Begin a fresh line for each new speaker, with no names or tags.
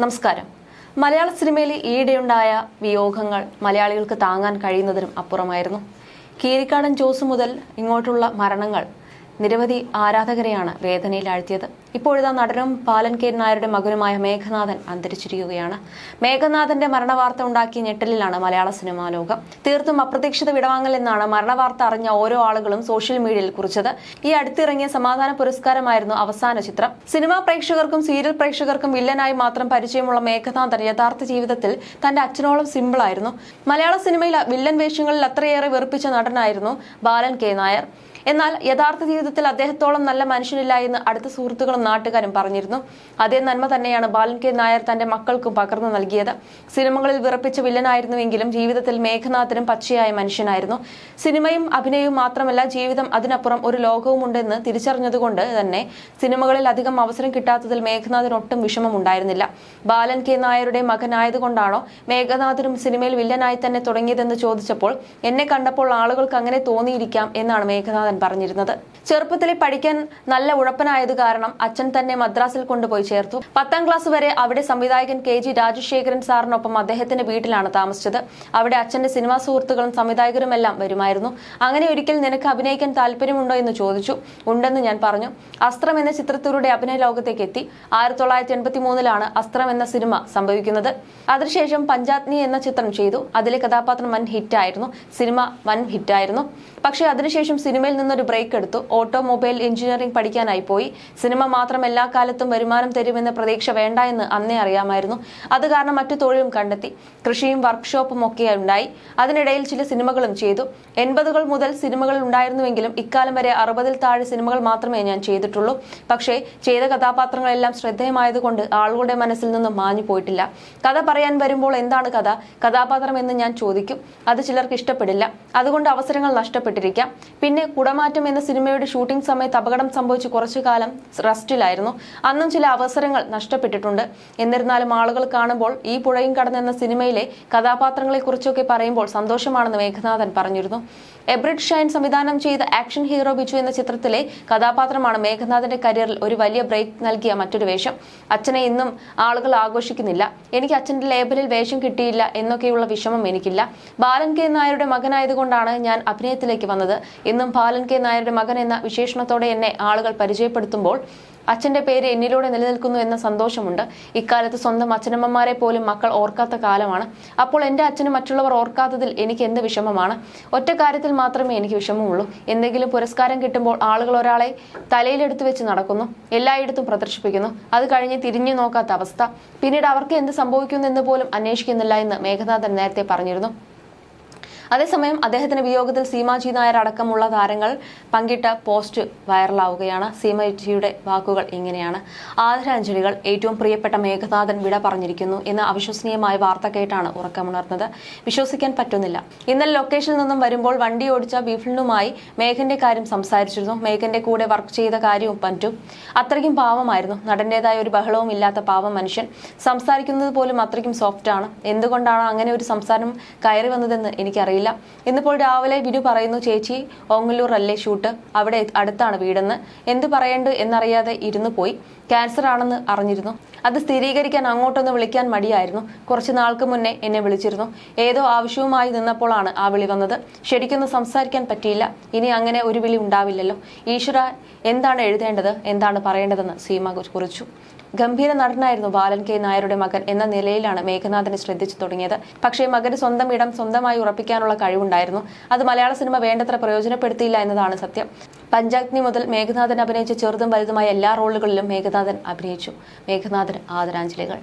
നമസ്കാരം. മലയാള സിനിമയിൽ ഈയിടെയുണ്ടായ വിയോഗങ്ങൾ മലയാളികൾക്ക് താങ്ങാൻ കഴിയുന്നതിനും അപ്പുറമായിരുന്നു. കീരിക്കാടൻ ജോസ് മുതൽ ഇങ്ങോട്ടുള്ള മരണങ്ങൾ നിരവധി ആരാധകരെയാണ് വേദനയിൽ ആഴ്ത്തിയത് ഇപ്പോഴിതാ നടനും പാലൻ കെ നായരുടെ മകനുമായ മേഘനാഥൻ അന്തരിച്ചിരിക്കുകയാണ്. മേഘനാഥന്റെ മരണവാർത്ത ഉണ്ടാക്കിയ ഞെട്ടലിലാണ് മലയാള സിനിമാ ലോകം. തീർത്തും അപ്രതീക്ഷിത വിടവാങ്ങൽ എന്നാണ് മരണവാർത്ത അറിഞ്ഞ ഓരോ ആളുകളും സോഷ്യൽ മീഡിയയിൽ കുറിച്ചത്. ഈ അടുത്തിറങ്ങിയ സമാധാന പുരസ്കാരമായിരുന്നു അവസാന ചിത്രം. സിനിമാ പ്രേക്ഷകർക്കും സീരിയൽ പ്രേക്ഷകർക്കും വില്ലനായി മാത്രം പരിചയമുള്ള മേഘനാഥൻ യഥാർത്ഥ ജീവിതത്തിൽ തന്റെ അച്ഛനോളം സിമ്പിളായിരുന്നു. മലയാള സിനിമയിൽ വില്ലൻ വേഷങ്ങളിൽ അത്രയേറെ വെറുപ്പിച്ച നടനായിരുന്നു ബാലൻ കെ നായർ. എന്നാൽ യഥാർത്ഥ ജീവിതത്തിൽ അദ്ദേഹത്തോളം നല്ല മനുഷ്യനില്ല എന്ന് അടുത്ത സുഹൃത്തുക്കളും നാട്ടുകാരും പറഞ്ഞിരുന്നു. അതേ നന്മ തന്നെയാണ് ബാലൻ കെ നായർ തന്റെ മക്കൾക്കും പകർന്നു നൽകിയത്. സിനിമകളിൽ വിറപ്പിച്ച വില്ലനായിരുന്നുവെങ്കിലും ജീവിതത്തിൽ മേഘനാഥനും പച്ചയായ മനുഷ്യനായിരുന്നു. സിനിമയും അഭിനയവും മാത്രമല്ല ജീവിതം അതിനപ്പുറം ഒരു ലോകവുമുണ്ടെന്ന് തിരിച്ചറിഞ്ഞതുകൊണ്ട് തന്നെ സിനിമകളിൽ അധികം അവസരം കിട്ടാത്തതിൽ മേഘനാഥിന് ഒട്ടും വിഷമമുണ്ടായിരുന്നില്ല. ബാലൻ കെ നായരുടെ മകനായതുകൊണ്ടാണോ മേഘനാഥനും സിനിമയിൽ വില്ലനായി തന്നെ തുടങ്ങിയതെന്ന് ചോദിച്ചപ്പോൾ എന്നെ കണ്ടപ്പോൾ ആളുകൾക്ക് അങ്ങനെ തോന്നിയിരിക്കാം എന്നാണ് മേഘനാഥൻ പറഞ്ഞിരുന്നത്. ചെറുപ്പത്തിലെ പഠിക്കാൻ നല്ല ഉഴപ്പനായത് കാരണം അച്ഛൻ തന്നെ മദ്രാസിൽ കൊണ്ടുപോയി ചേർത്തു. പത്താം ക്ലാസ് വരെ അവിടെ സംവിധായകൻ കെ ജി രാജശേഖരൻ സാറിനൊപ്പം അദ്ദേഹത്തിന്റെ വീട്ടിലാണ് താമസിച്ചത്. അവിടെ അച്ഛന്റെ സിനിമാ സുഹൃത്തുക്കളും സംവിധായകരുമെല്ലാം വരുമായിരുന്നു. അങ്ങനെ ഒരിക്കൽ നിനക്ക് അഭിനയിക്കാൻ താല്പര്യമുണ്ടോ എന്ന് ചോദിച്ചു. ഉണ്ടെന്ന് ഞാൻ പറഞ്ഞു. അസ്ത്രം എന്ന ചിത്രത്തിലൂടെ അഭിനയ ലോകത്തേക്ക് എത്തി. ആയിരത്തി തൊള്ളായിരത്തി എൺപത്തി മൂന്നിലാണ് അസ്ത്രം എന്ന സിനിമ സംഭവിക്കുന്നത്. അതിനുശേഷം പഞ്ചാത്നി എന്ന ചിത്രം ചെയ്തു. അതിലെ കഥാപാത്രം വൻ ഹിറ്റായിരുന്നു. സിനിമ വൻ ഹിറ്റായിരുന്നു. പക്ഷേ അതിനുശേഷം സിനിമയിൽ നിന്നൊരു ബ്രേക്ക് എടുത്തു. ഓട്ടോമൊബൈൽ എഞ്ചിനീയറിംഗ് പഠിക്കാനായി പോയി. സിനിമ മാത്രം എല്ലാ കാലത്തും വരുമാനം തരുമെന്ന പ്രതീക്ഷ വേണ്ട എന്ന് അന്നേ അറിയാമായിരുന്നു. അത് കാരണം മറ്റു തൊഴിലും കണ്ടെത്തി. കൃഷിയും വർക്ക്ഷോപ്പും ഒക്കെ ഉണ്ടായി. അതിനിടയിൽ ചില സിനിമകളും ചെയ്തു. എൺപതുകൾ മുതൽ സിനിമകൾ ഉണ്ടായിരുന്നുവെങ്കിലും ഇക്കാലം വരെ അറുപതിൽ താഴെ സിനിമകൾ മാത്രമേ ഞാൻ ചെയ്തിട്ടുള്ളൂ. പക്ഷേ ചെയ്ത കഥാപാത്രങ്ങളെല്ലാം ശ്രദ്ധേയമായതുകൊണ്ട് ആളുകളുടെ മനസ്സിൽ നിന്നും മാഞ്ഞു പോയിട്ടില്ല. കഥ പറയാൻ വരുമ്പോൾ എന്താണ് കഥ? കഥാപാത്രം എന്ന് ഞാൻ ചോദിക്കും. അത് ചിലർക്ക് ഇഷ്ടപ്പെടില്ല. അതുകൊണ്ട് അവസരങ്ങൾ നഷ്ടപ്പെട്ടിരിക്കാം. പിന്നെ കുടമാറ്റം എന്ന സിനിമയുടെ ഷൂട്ടിംഗ് സമയത്ത് അപകടം സംഭവിച്ച് കുറച്ചു കാലം റെസ്റ്റിലായിരുന്നു. അന്നും ചില അവസരങ്ങൾ നഷ്ടപ്പെട്ടിട്ടുണ്ട്. എന്നിരുന്നാലും ആളുകൾ കാണുമ്പോൾ ഈ പുഴയും കടന്നെന്ന സിനിമയിലെ കഥാപാത്രങ്ങളെക്കുറിച്ചൊക്കെ പറയുമ്പോൾ സന്തോഷമാണെന്ന് മേഘനാഥൻ പറഞ്ഞിരുന്നു. എബ്രിഡ് ഷൈൻ സംവിധാനം ചെയ്ത ആക്ഷൻ ഹീറോ ബിജു എന്ന ചിത്രത്തിലെ കഥാപാത്രമാണ് മേഘനാഥന്റെ കരിയറിൽ ഒരു വലിയ ബ്രേക്ക് നൽകിയ മറ്റൊരു വേഷം. അച്ഛനെ ഇന്നും ആളുകൾ ആഘോഷിക്കുന്നില്ല. എനിക്ക് അച്ഛന്റെ ലേബലിൽ വേഷം കിട്ടിയില്ല എന്നൊക്കെയുള്ള വിഷമം എനിക്കില്ല. ബാലൻ കെ നായരുടെ മകനായതുകൊണ്ടാണ് ഞാൻ അഭിനയത്തിലേക്ക് വന്നത്. ഇന്നും ബാലൻ കെ നായരുടെ മകൻ എന്ന വിശേഷണത്തോടെ എന്നെ ആളുകൾ പരിചയപ്പെടുത്തുമ്പോൾ അച്ഛന്റെ പേര് എന്നിലൂടെ നിലനിൽക്കുന്നു എന്ന സന്തോഷമുണ്ട്. ഇക്കാലത്ത് സ്വന്തം അച്ഛനമ്മമാരെ പോലും മക്കൾ ഓർക്കാത്ത കാലമാണ്. അപ്പോൾ എന്റെ അച്ഛനും മറ്റുള്ളവർ ഓർക്കാത്തതിൽ എനിക്ക് എന്ത് വിഷമമാണ്? ഒറ്റ കാര്യത്തിൽ മാത്രമേ എനിക്ക് വിഷമമുള്ളൂ. എന്തെങ്കിലും പുരസ്കാരം കിട്ടുമ്പോൾ ആളുകൾ ഒരാളെ തലയിലെടുത്ത് വെച്ച് നടക്കുന്നു. എല്ലായിടത്തും പ്രദർശിപ്പിക്കുന്നു. അത് കഴിഞ്ഞ് തിരിഞ്ഞു നോക്കാത്ത അവസ്ഥ. പിന്നീട് അവർക്ക് എന്ത് സംഭവിക്കുന്നു എന്ന് പോലും അന്വേഷിക്കുന്നില്ല എന്ന് മേഘനാഥൻ നേരത്തെ പറഞ്ഞിരുന്നു. അതേസമയം അദ്ദേഹത്തിന്റെ വിയോഗത്തിൽ സീമാജി നായർ അടക്കമുള്ള താരങ്ങൾ പങ്കിട്ട പോസ്റ്റ് വൈറലാവുകയാണ്. സീമാജിയുടെ വാക്കുകൾ ഇങ്ങനെയാണ്. ആദരാഞ്ജലികൾ ഏറ്റവും പ്രിയപ്പെട്ട മേഘനാഥൻ വിട പറഞ്ഞിരിക്കുന്നു എന്ന അവിശ്വസനീയമായ വാർത്ത കേട്ടാണ് ഉറക്കമുണർന്നത്. വിശ്വസിക്കാൻ പറ്റുന്നില്ല. ഇന്നലെ ലൊക്കേഷനിൽ നിന്നും വരുമ്പോൾ വണ്ടി ഓടിച്ച ബിഫിളിനുമായി മേഘന്റെ കാര്യം സംസാരിച്ചിരുന്നു. മേഘന്റെ കൂടെ വർക്ക് ചെയ്ത കാര്യവും പറ്റും. അത്രയ്ക്കും പാവമായിരുന്നു. നടന്റേതായ ഒരു ബഹളവും ഇല്ലാത്ത പാവം മനുഷ്യൻ. സംസാരിക്കുന്നത് പോലും അത്രയ്ക്കും സോഫ്റ്റ് ആണ് എന്തുകൊണ്ടാണ് അങ്ങനെ ഒരു സംസാരം കയറി വന്നതെന്ന് എനിക്കറിയില്ല. ഇന്നിപ്പോൾ രാവിലെ വിനു പറയുന്നു ചേച്ചി ഓങ്ങല്ലൂർ അല്ലേ ഷൂട്ട്? അവിടെ അടുത്താണ് വീടെന്ന്. എന്ത് പറയേണ്ടു എന്നറിയാതെ ഇരുന്നു പോയി. ക്യാൻസർ ആണെന്ന് അറിഞ്ഞിരുന്നു. അത് സ്ഥിരീകരിക്കാൻ അങ്ങോട്ടൊന്ന് വിളിക്കാൻ മടിയായിരുന്നു. കുറച്ച് നാൾക്ക് മുന്നേ എന്നെ വിളിച്ചിരുന്നു. ഏതോ ആവശ്യവുമായി നിന്നപ്പോഴാണ് ആ വിളി വന്നത്. ശരിക്കൊന്നും സംസാരിക്കാൻ പറ്റിയില്ല. ഇനി അങ്ങനെ ഒരു വിളി ഉണ്ടാവില്ലല്ലോ. ഈശ്വര എന്താണ് എഴുതേണ്ടത്? എന്താണ് പറയേണ്ടതെന്ന് സീമ കുറിച്ചു. ഗംഭീര നടനായിരുന്നു ബാലൻ കെ. നായരുടെ മകൻ എന്ന നിലയിലാണ് മേഘനാഥനെ ശ്രദ്ധിച്ചു തുടങ്ങിയത്. പക്ഷേ മകന് സ്വന്തം ഇടം സ്വന്തമായി ഉറപ്പിക്കാനുള്ള കഴിവുണ്ടായിരുന്നു. അത് മലയാള സിനിമ വേണ്ടത്ര പ്രയോജനപ്പെടുത്തിയില്ല എന്നതാണ് സത്യം. പഞ്ചാഗ്നി മുതൽ മേഘനാഥൻ അഭിനയിച്ച ചെറുതും വലുതുമായ എല്ലാ റോളുകളിലും മേഘനാഥൻ അഭിനയിച്ചു. മേഘനാഥന് ആദരാഞ്ജലികൾ.